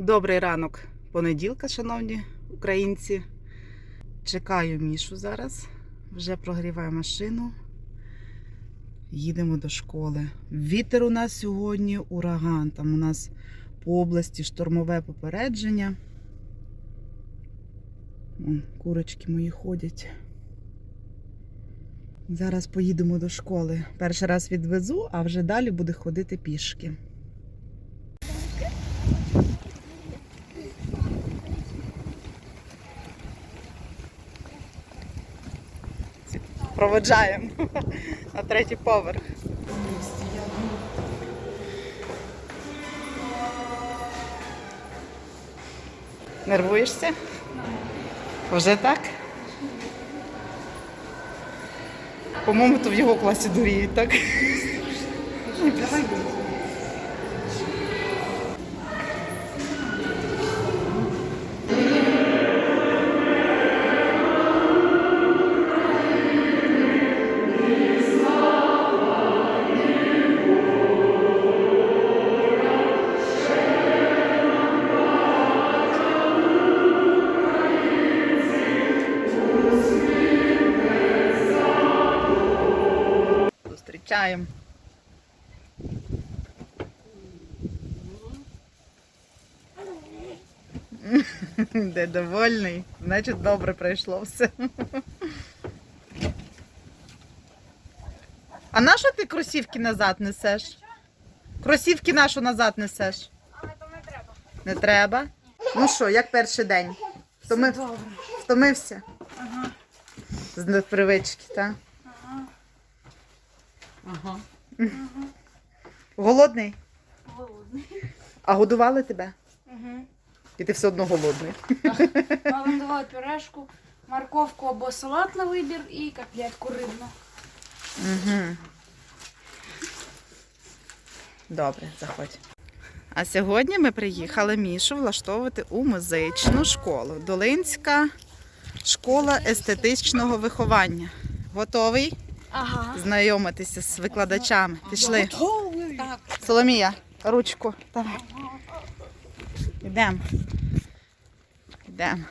Добрий ранок понеділка, шановні українці. Чекаю Мішу зараз. Вже прогріваю машину. Їдемо до школи. Вітер у нас сьогодні ураган. Там у нас по області штормове попередження. Вон, курочки мої ходять. Зараз поїдемо до школи. Перший раз відвезу, а вже далі буде ходити пішки. Проводжаємо на третій поверх. Нервуєшся? Вже так? По-моєму, то в його класі дуріють, так? Зустрічаємо. Де довольний, значить добре пройшло все. А на що ти кросівки назад несеш? Кросівки нашу назад несеш? Але то не треба. Не треба. Ну що, як перший день? Втоми... Добре. Втомився? Ага. З непривички, так? Ага. Голодний? Голодний. А годували тебе? Угу. І ти все одно голодний. Мама давала пюрешку, морковку або салат на вибір і котлетку рибну. Угу. Добре, заходь. А сьогодні ми приїхали Мішу влаштовувати у музичну школу. Долинська школа естетичного виховання. Готовий Ага. знайомитися з викладачами? Пішли. Так. Соломія, ручку. Давай. Йдемо. Йдемо.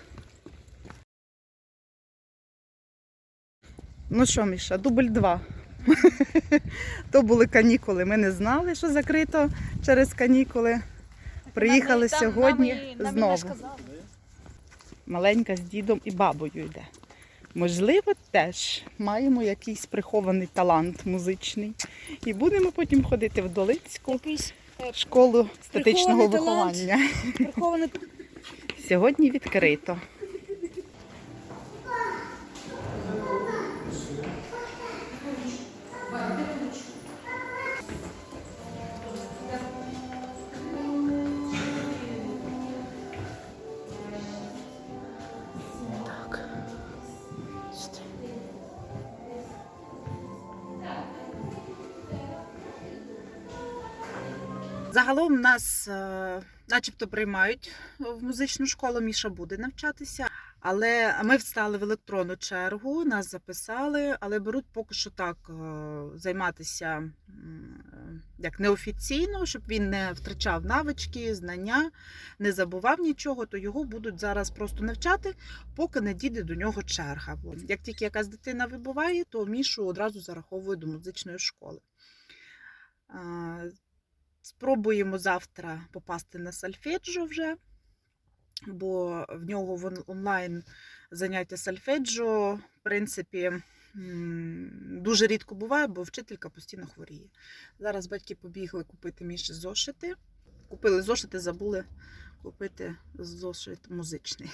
Ну що, Міша, дубль два. То були канікули. Ми не знали, що закрито через канікули. Приїхали сьогодні знову. Маленька з дідом і бабою йде. Можливо, теж маємо якийсь прихований талант музичний. І будемо потім ходити в Долицьку Якийсь школу статичного Прихований талант. виховання. прихований. Сьогодні відкрито. Загалом нас е, начебто приймають в музичну школу. Міша буде навчатися. Але ми встали в електронну чергу, нас записали, але беруть поки що так е, займатися е, як неофіційно, щоб він не втрачав навички, знання, не забував нічого, то його будуть зараз просто навчати, поки не дійде до нього черга. Як тільки якась дитина вибуває, то Мішу одразу зараховують до музичної школи. Спробуємо завтра попасти на сальфеджо вже, бо в нього в онлайн заняття сальфеджо, в принципі, дуже рідко буває, бо вчителька постійно хворіє. Зараз батьки побігли купити Міші зошити. Купили зошити, забули купити зошит музичний.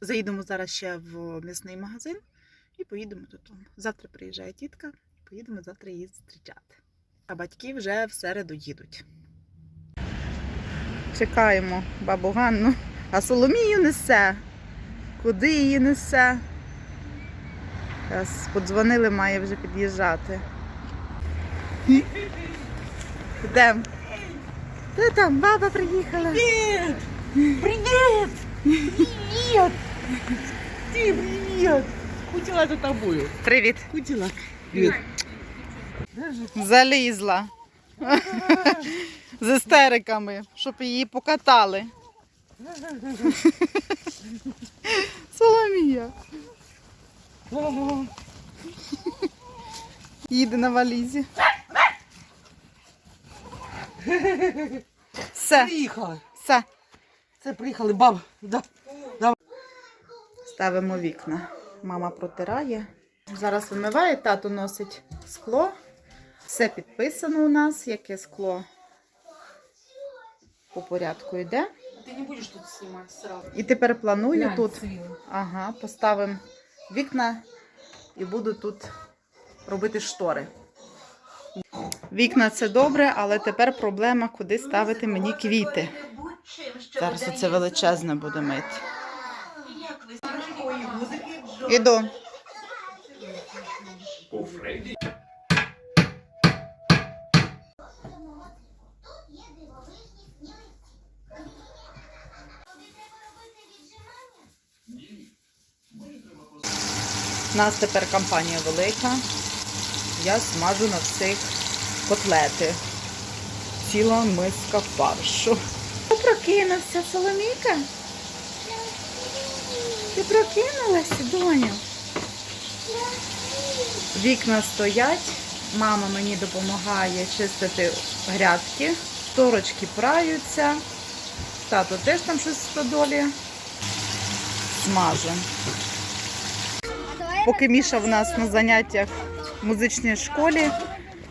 Заїдемо зараз ще в м'ясний магазин і поїдемо додому. Завтра приїжджає тітка, поїдемо завтра її зустрічати. А батьки вже в середу їдуть. Чекаємо бабу Ганну. А Соломію несе. Куди її несе? Зараз подзвонили, має вже під'їжджати. Йдемо. Де там? Баба приїхала. Привет! Привет! Привет! Ты привет! Кутила за тобою. Привіт. Кутила. Привет. Залізла. З істериками, щоб її покатали. Соломія. Їде на валізі. Все, Приїхали. все. Це приїхали, баба. Да. Ставимо вікна. Мама протирає. Зараз вимиває, тато носить скло. Все підписано у нас, яке скло по порядку йде. Ты не будешь тут снимать сразу. І тепер планую тут. Ага, поставимо вікна і буду тут робити штори. Вікна це добре, але тепер проблема, куди ставити мені квіти. Зараз оце величезне буде мити. Іду. У нас тепер кампанія велика. Я смажу на всіх котлети. Ціла миска фаршу. Ти прокинувся, Соломійка? Ти прокинулася, доню? Вікна стоять. Мама мені допомагає чистити грядки. Торочки праються. Тато теж там щось в стодолі. Смажу. Поки Міша в нас на заняттях в музичній школі,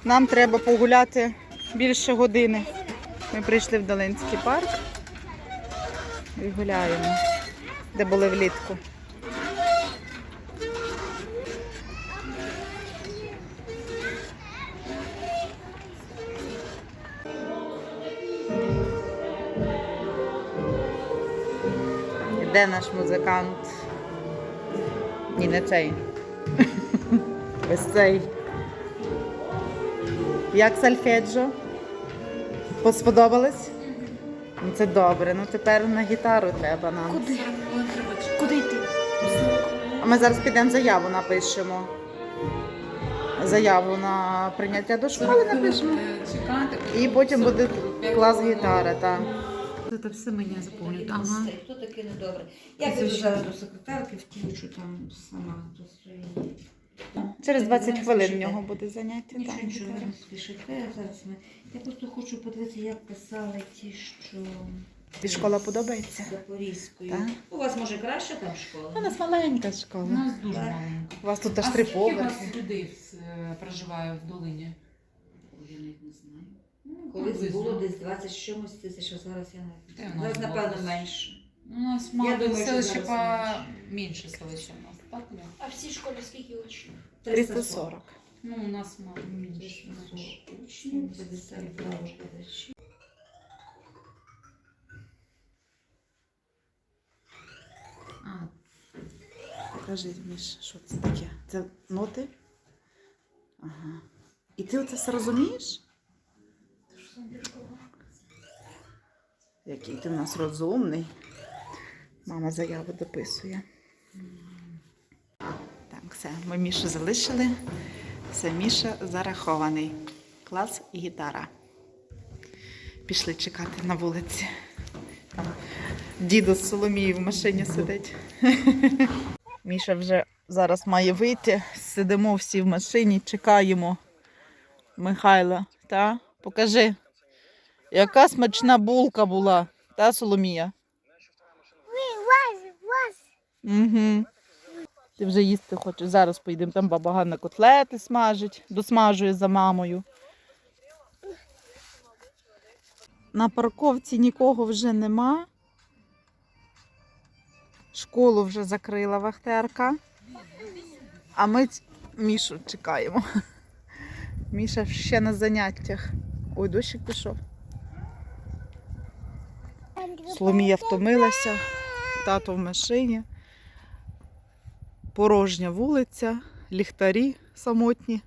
нам треба погуляти більше години. Ми прийшли в Долинський парк і гуляємо, де були влітку. Де наш музикант? Ні, не цей. Ось цей. Як сальфеджо? Сподобалось? Ну, Це добре. Ну тепер на гітару треба нам. Куди? Куди йти? А ми зараз підемо заяву напишемо. Заяву на прийняття до школи напишемо. І потім буде клас гітари. Так. Це все мені заповнюють. Ага. Хто таке недобре? Я піду зараз до секретарки втічу там сама до своєї. Через 20 хвилин в нього буде заняття. Нічого, так, нічого, не спішите. Зараз ми. Я просто хочу подивитися, як писали ті, що Тобі школа подобається? з Запорізькою. Так. У вас може краще там школа? У нас маленька школа. У нас дуже Так. маленько. У вас тут аж а три скільки у вас людей е, проживає в долині? Ой, Я навіть не знаю. Ну, Колись приблизно. було десь 20 з чимось тисяч, а зараз я не й у нас Зараз, напевно, менше. У нас Я мало думаю, що селище зараз по менше селище у нас, так? А в цій школі скільки учнів? 340. Ну, у нас мало менше. 340 учнів, 52 викладачі. А, Покажи, Міш, що це таке? Це ноти? Ага. І ти оце все розумієш? Який ти в нас розумний. Мама заяву дописує. Так, все, ми Мішу залишили. Все, Міша зарахований. Клас і гітара. Пішли чекати на вулиці. Там дідо з Соломією в машині сидить. Міша вже зараз має вийти. Сидимо всі в машині, чекаємо Михайла. Та? Покажи, яка смачна булка була, та Соломія? Угу. Ти вже їсти хочеш. Зараз поїдемо, там баба Ганна котлети смажить, досмажує за мамою. На парковці нікого вже нема. Школу вже закрила вахтерка. А ми Мішу чекаємо. Міша ще на заняттях. Ой, дощик пішов. Соломія втомилася, тато в машині. Порожня вулиця, ліхтарі самотні.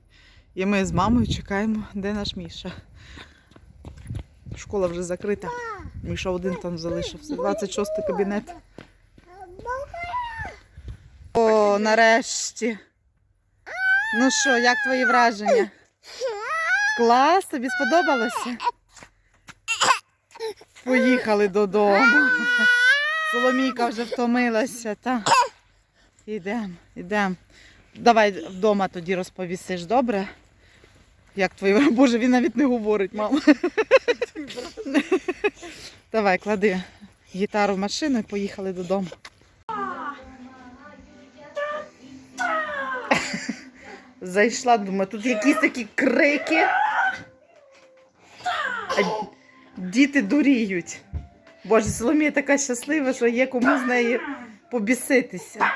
І ми з мамою чекаємо, де наш Міша. Школа вже закрита. Міша один там залишився. 26 кабінет. О, нарешті. Ну що, як твої враження? Клас, тобі сподобалося? Поїхали додому. Соломійка вже втомилася, та. Ідемо, ідемо. Давай вдома тоді розповісиш, добре? Як твої. Боже, він навіть не говорить, мама. Давай, клади гітару в машину і поїхали додому. Зайшла, думаю, тут якісь такі крики. А діти дуріють. Боже, Соломія така щаслива, що є кому з неї побіситися.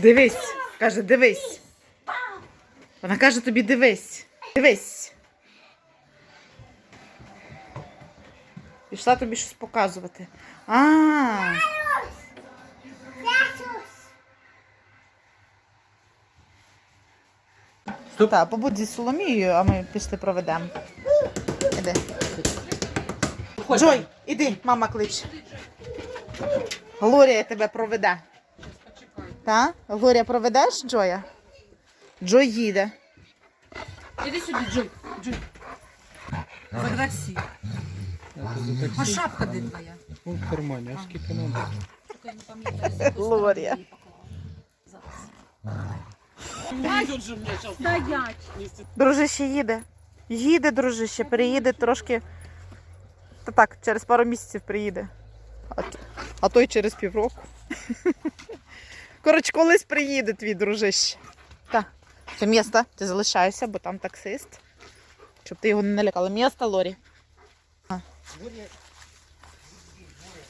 Дивись, каже, дивись. Вона каже тобі дивись. Дивись. Пішла тобі щось показувати. А. Так, побудь зі Соломією, а ми пішли проведемо. Іди. Джой, іди, мама кличе. Глорія тебе проведе. Та? Глорія проведеш Джоя? Джой їде. Іди сюди, Джой. Джой. Заграсі. А шапка де твоя? Ну, в кармані, а скільки надо? Тільки не пам'ятаю, Глорія. Зараз. Стоять. Дружище їде. Їде, дружище, переїде трошки. Та так, через пару місяців приїде. А, а той через півроку. Коротше, колись приїде твій дружище. Так. Це місто, ти залишайся, бо там таксист. Щоб ти його не налякала. Місто, Лорі.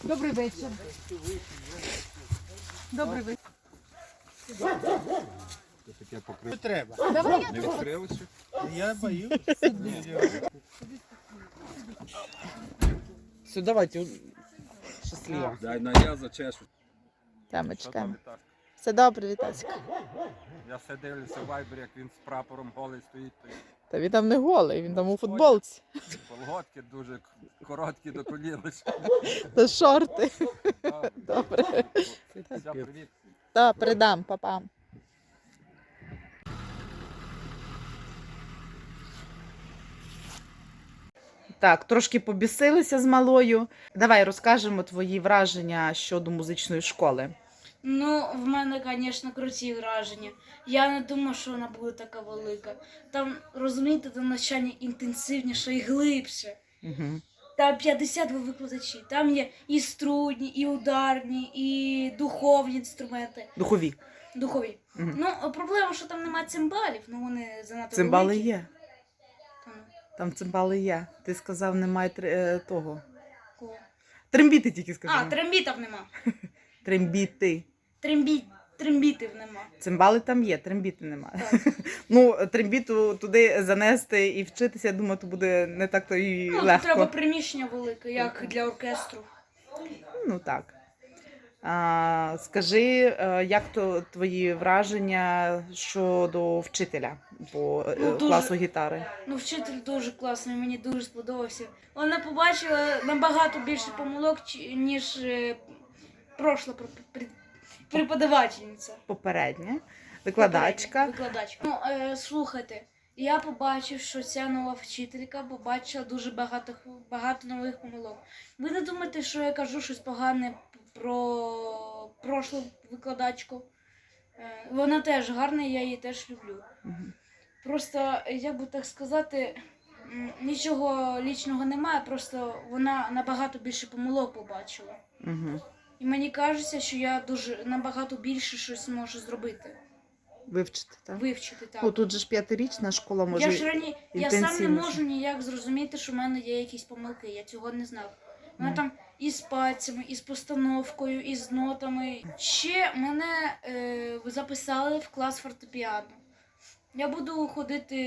Добрий вечір. Добрий вечір. Не треба. Не відкрилося? Я боюсь. Все, давайте. Щасливо. Дай на я зачешу. Та ми там чекаємо. Все добре, Вітаська. Я все дивлюся в вайбері, як він з прапором голий стоїть. то й Та він там не голий, він там у футболці. Колготки дуже к- короткі до колін. Та шорти. Добре. Добре. Все, привіт. Та, передам, папам. Так, трошки побісилися з малою. Давай розкажемо твої враження щодо музичної школи. Ну, в мене, звісно, круті враження. Я не думав, що вона буде така велика. Там, розумієте, там навчання інтенсивніше і глибше. Угу. Там 52 викладачі. Там є і струнні, і ударні, і духовні інструменти. Духові. Духові. Мгм. Ну, проблема, що там немає цимбалів, ну вони занадто Цимбали великі. є. Там, Там цимбали є. Ти сказав, немає тр- е, того. кого? Трембіти тільки скажи. А, трембітів нема. Трембіти. Трембі... Трембітів нема. Цимбали там є, трембіти немає. Ну, трембіту туди занести і вчитися, я думаю, то буде не так то і Ну, легко. треба приміщення велике, як для оркестру. Ну так. А, скажи, е, як то твої враження щодо вчителя по е, Ну, дуже- класу гітари? Ну, вчитель дуже класний, мені дуже сподобався. Вона побачила набагато більше помилок, ніж е, прошла пр- пр- преподавательниця. Попередня викладачка. Викладачка. Ну, е, слухайте, я побачив, що ця нова вчителька побачила дуже багато, багато нових помилок. Ви не думаєте, що я кажу щось погане про прошлу викладачку? Е, вона теж гарна, я її теж люблю. Мгм. Просто, як би так сказати, нічого лічного немає, просто вона набагато більше помилок побачила. Угу. І мені кажеться, що я дуже набагато більше щось можу зробити, Вивчити, так? вивчити так. Ну, тут же ж п'ятирічна школа може. я ж рані... я сам не можу ніяк зрозуміти, що в мене є якісь помилки. Я цього не знав. Мене Ну. там і з пальцями, і з постановкою, і з нотами. Ще мене е, записали в клас фортепіано. Я буду ходити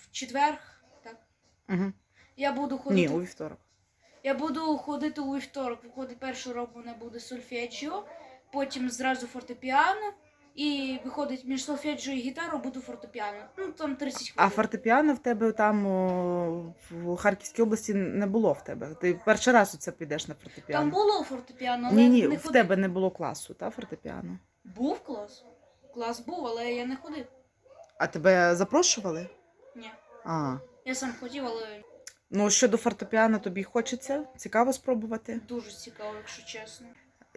в четвер. Так. Угу. Я буду ходити. Ні, у вівторок. Я буду ходити у вівторок. Виходить, перший урок у мене буде сольфеджіо, потім зразу фортепіано. І виходить між сольфеджіо і гітарою буду фортепіано. Ну там 30 хвилин. А фортепіано в тебе там о, в Харківській області не було в тебе. Ти перший раз оце підеш на фортепіано. Там було фортепіано, але Ні, ні, не в ходив. тебе не було класу, та фортепіано. Був клас. Клас був, але я не ходив. А тебе запрошували? Ні. А. Я сам хотів, але Ну, щодо фортепіано тобі хочеться? Цікаво спробувати? дуже цікаво, якщо чесно.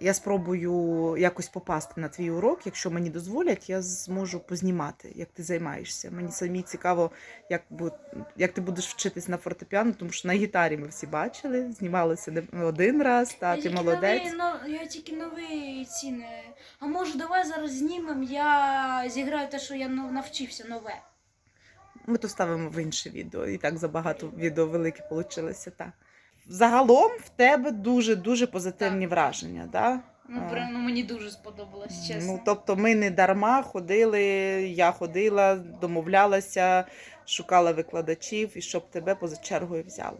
Я спробую якось попасти на твій урок. Якщо мені дозволять, я зможу познімати, як ти займаєшся. Мені самі цікаво, як, як ти будеш вчитись на фортепіано, тому що на гітарі ми всі бачили, знімалися не один раз, та я ти молодець. Новий, но, я тільки нові ціни. А може, давай зараз знімемо, я зіграю те, що я навчився нове. Ми то ставимо в інше відео. І так забагато відео велике вийшло. Так. Загалом в тебе дуже дуже позитивні Так. враження. Да? Ну, прям, ну мені дуже сподобалось, чесно. Ну, тобто ми не дарма ходили, я ходила, домовлялася, шукала викладачів і щоб тебе поза чергою взяли.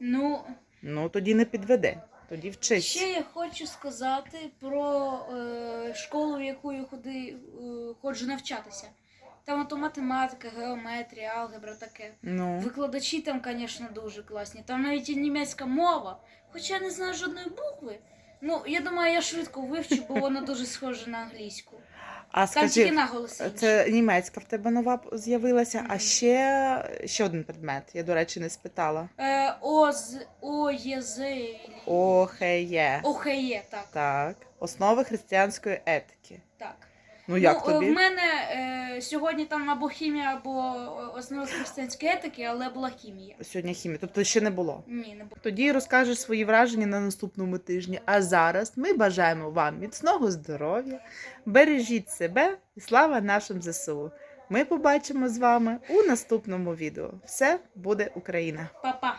Ну, Ну тоді не підведе, тоді вчись. ще я хочу сказати про е, школу, в яку я ходи, е, ходжу навчатися. Там ото математика, геометрія, алгебра таке. Ну, Викладачі там, звісно, дуже класні. Там навіть і німецька мова, хоча я не знаю жодної букви. Ну, я думаю, я швидко вивчу, бо вона дуже схожа на англійську. а Там тільки скажи, наголоси. інші. це німецька в тебе нова з'явилася, а ще, ще один предмет. Я, до речі, не спитала. Е, ОЗ, ОЄЗ, Охеє. ОХЕ, так. Так. Основи християнської етики. так. Ну як ну, е, тобі? В мене е, сьогодні там або хімія, або основи християнської етики, але була хімія. Сьогодні хімія, тобто ще не було. Ні, не було. Тоді розкажеш свої враження на наступному тижні. А зараз ми бажаємо вам міцного здоров'я, бережіть себе і слава нашим ЗСУ. Ми побачимо з вами у наступному відео. Все буде Україна! Па-па.